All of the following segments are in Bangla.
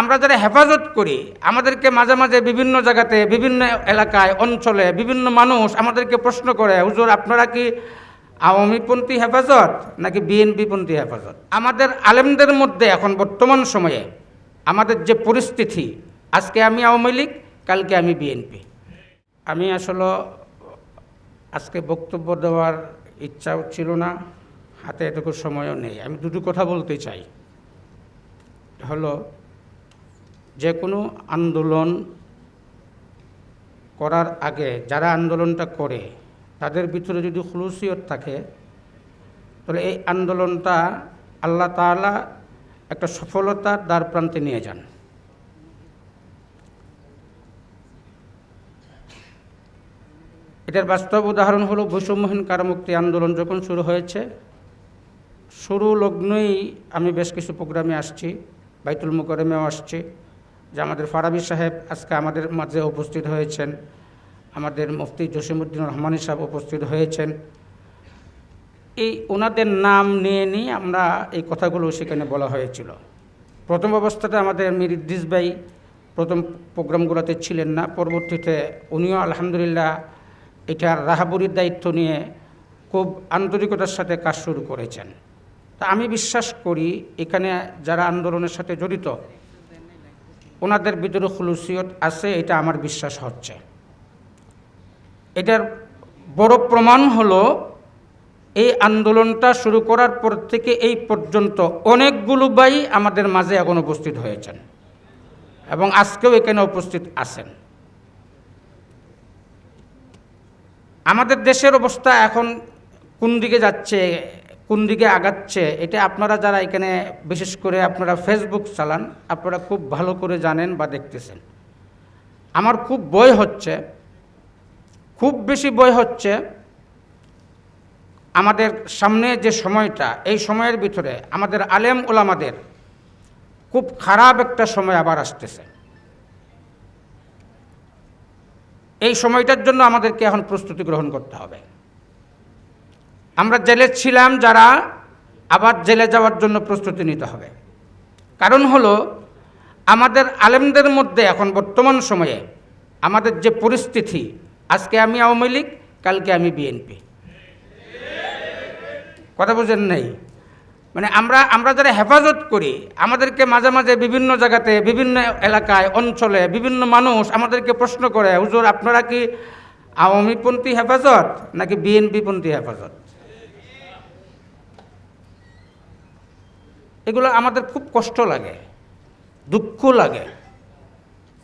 আমরা যারা হেফাজত করি, আমাদেরকে মাঝে মাঝে বিভিন্ন জায়গাতে, বিভিন্ন এলাকায়, অঞ্চলে বিভিন্ন মানুষ আমাদেরকে প্রশ্ন করে, হুজুর, আপনারা কি আওয়ামীপন্থী হেফাজত নাকি বিএনপিপন্থী হেফাজত? আমাদের আলেমদের মধ্যে এখন বর্তমান সময়ে আমাদের যে পরিস্থিতি, আজকে আমি আওয়ামী লীগ, কালকে আমি বিএনপি। আমি আসলে, আজকে বক্তব্য দেওয়ার ইচ্ছাও ছিল না, হাতে এটুকু সময়ও নেই। আমি দুটো কথা বলতে চাই। হলো যে কোনো আন্দোলন করার আগে যারা আন্দোলনটা করে, তাদের ভিতরে যদি খুলুসিয়ত থাকে, তাহলে এই আন্দোলনটা আল্লাহ তাআলা একটা সফলতার দ্বার প্রান্তে নিয়ে যান। এটার বাস্তব উদাহরণ হলো বৈষম্যহীন কারামুক্তি আন্দোলন যখন শুরু হয়েছে, শুরু লগ্নই আমি বেশ কিছু প্রোগ্রামে আসছি, বাইতুল মুকরমেও আসছি। যে আমাদের ফারাবি সাহেব আজকে আমাদের মাঝে উপস্থিত হয়েছেন। আমাদের মুফতি জসিমুদ্দিন রহমানী সাহেব উপস্থিত হয়েছেন। এই ওনাদের নাম নিয়ে নিয়ে আমরা এই কথাগুলো সেখানে বলা হয়েছিল। প্রথম অবস্থাতে আমাদের মীর ইদ্রিস ভাই প্রথম প্রোগ্রামগুলোতে ছিলেন না। পরবর্তীতে উনিও আলহামদুলিল্লাহ এটার রাহাবুরির দায়িত্ব নিয়ে খুব আন্তরিকতার সাথে কাজ শুরু করেছেন। তা আমি বিশ্বাস করি এখানে যারা আন্দোলনের সাথে জড়িত ওনাদের ভিতরে খুলুসিয়ত আছে, এটা আমার বিশ্বাস হচ্ছে। এটার বড় প্রমাণ হলো, এই আন্দোলনটা শুরু করার পর থেকে এই পর্যন্ত অনেকগুলো ভাই আমাদের মাঝে এখন উপস্থিত হয়েছেন এবং আজকেও এখানে উপস্থিত আছেন। আমাদের দেশের অবস্থা এখন কোন দিকে যাচ্ছে? কোন দিকে আগাচ্ছে, এটা আপনারা যারা এখানে, বিশেষ করে আপনারা ফেসবুক চালান, আপনারা খুব ভালো করে জানেন বা দেখতেছেন। আমার খুব বই হচ্ছে, খুব বেশি বই হচ্ছে আমাদের সামনে যে সময়টা, এই সময়ের ভিতরে আমাদের আলেম ওলামাদের খুব খারাপ একটা সময় আবার আসতেছে। এই সময়টার জন্য আমাদেরকে এখন প্রস্তুতি গ্রহণ করতে হবে। আমরা জেলে ছিলাম যারা আবার জেলে যাওয়ার জন্য প্রস্তুতি নিতে হবে। কারণ হলো, আমাদের আলেমদের মধ্যে এখন বর্তমান সময়ে আমাদের যে পরিস্থিতি, আজকে আমি আওয়ামী লীগ, কালকে আমি বিএনপি। কথা বুঝেন নাই? মানে আমরা আমরা যারা হেফাজত করি, আমাদেরকে মাঝে মাঝে বিভিন্ন জায়গাতে, বিভিন্ন এলাকায়, অঞ্চলে বিভিন্ন মানুষ আমাদেরকে প্রশ্ন করে, হুজুর, আপনারা কি আওয়ামীপন্থী হেফাজত নাকি বিএনপিপন্থী হেফাজত? এগুলো আমাদের খুব কষ্ট লাগে, দুঃখ লাগে।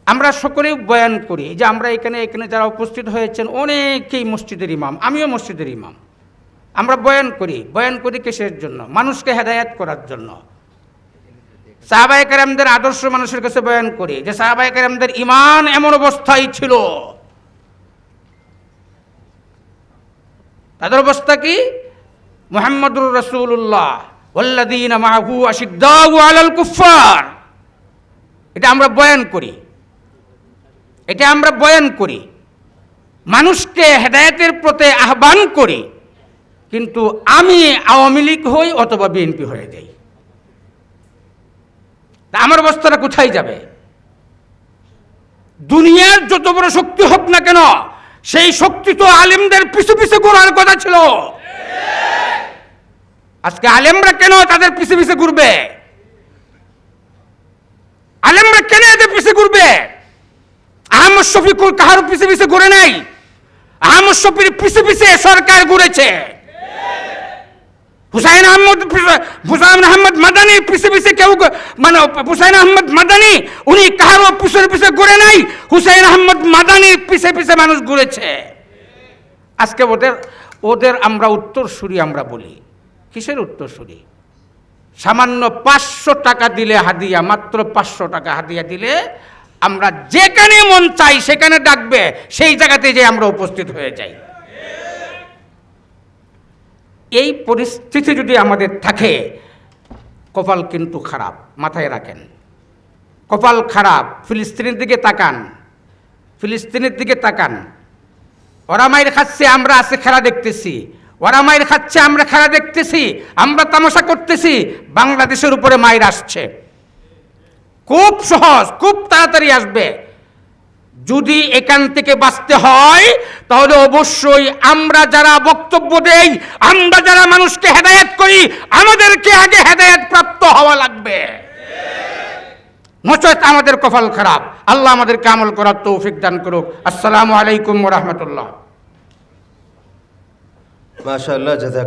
আমরা সকলেই বয়ান করি যে আমরা এখানে এখানে যারা উপস্থিত হয়েছেন, অনেকেই মসজিদের ইমাম, আমিও মসজিদের ইমাম। আমরা বয়ান করি বয়ান করি কিসের জন্য? মানুষকে হেদায়াত করার জন্য। সাহাবাই কারামদের আদর্শ মানুষের কাছে বয়ান করি যে সাহাবাই কারামদের ইমান এমন অবস্থায় ছিল। তাদের অবস্থা কি? মোহাম্মদুর রসুল্লাহ ওল্লাদিন মাহু আশিদ্দাউ আলাল কুফার এটা আমরা বয়ান করি। এটা আমরা বয়ান করি। মানুষকে হেদায়েতের প্রতি আহ্বান করি, কিন্তু আমি আওয়ামী লীগ হই অথবা বিএনপি হয়ে যাই। তা আমার অবস্থাটা কোথায় যাবে? দুনিয়ার যত বড় শক্তি হোক না কেন, সেই শক্তি তো আলেমদের পিছু পিছু ঘোরার কথা ছিল। আজকে আলেমরা কেন তাদের পিছে পিছে ঘুরবে? আলেমরা কেন এদের পিছে ঘুরবে? আহমদ শফিকুল কাহার পিছে পিছে ঘুরে নাই? আহমদ শফির পিছে পিছে সরকার ঘুরেছে। হুসাইন আহমদ হুসাইন আহমদ মাদানি পিছে পিছে কেউ মানে হুসাইন আহমদ মাদানি, উনি কাহারও পিছনে পিছে ঘুরে নাই? হুসাইন আহমদ মাদানির পিছে পিছে মানুষ ঘুরেছে। আজকে ওদের ওদের আমরা উত্তরসূরি আমরা বলি। কিসের উত্তরসূরি? সামান্য পাঁচশো টাকা দিলে হাদিয়া, মাত্র পাঁচশো টাকা হাদিয়া দিলে আমরা যেখানে মন চাই সেখানে ডাকবে, সেই জায়গাতে যে আমরা উপস্থিত হয়ে যাই। এই পরিস্থিতি যদি আমাদের থাকে, কপাল কিন্তু খারাপ, মাথায় রাখেন। কপাল খারাপ, ফিলিস্তিনের দিকে তাকান। ফিলিস্তিনের দিকে তাকান। ওরা মায়ের খাচ্ছে, আমরা আছে, খেলা দেখতেছি। ওরা মায়ের খাচ্ছে, আমরা খেলা দেখতেছি, আমরা তামাশা করতেছি, বাংলাদেশের উপরে মায়ের আসছে। খুব সহজ, খুব তাড়াতাড়ি আসবে। যদি এখান থেকে বাঁচতে হয়, তাহলে অবশ্যই আমরা যারা বক্তব্য দেই, আমরা যারা মানুষকে হেদায়েত করি, আমাদেরকে আগে হেদায়েত প্রাপ্ত হওয়া লাগবে। নচেত আমাদের কপাল খারাপ। আল্লাহ আমাদেরকে আমল করার তৌফিক দান করুক। আসসালামু আলাইকুম রহমতুল্লাহ। মাশাআল্লাহ জাযাক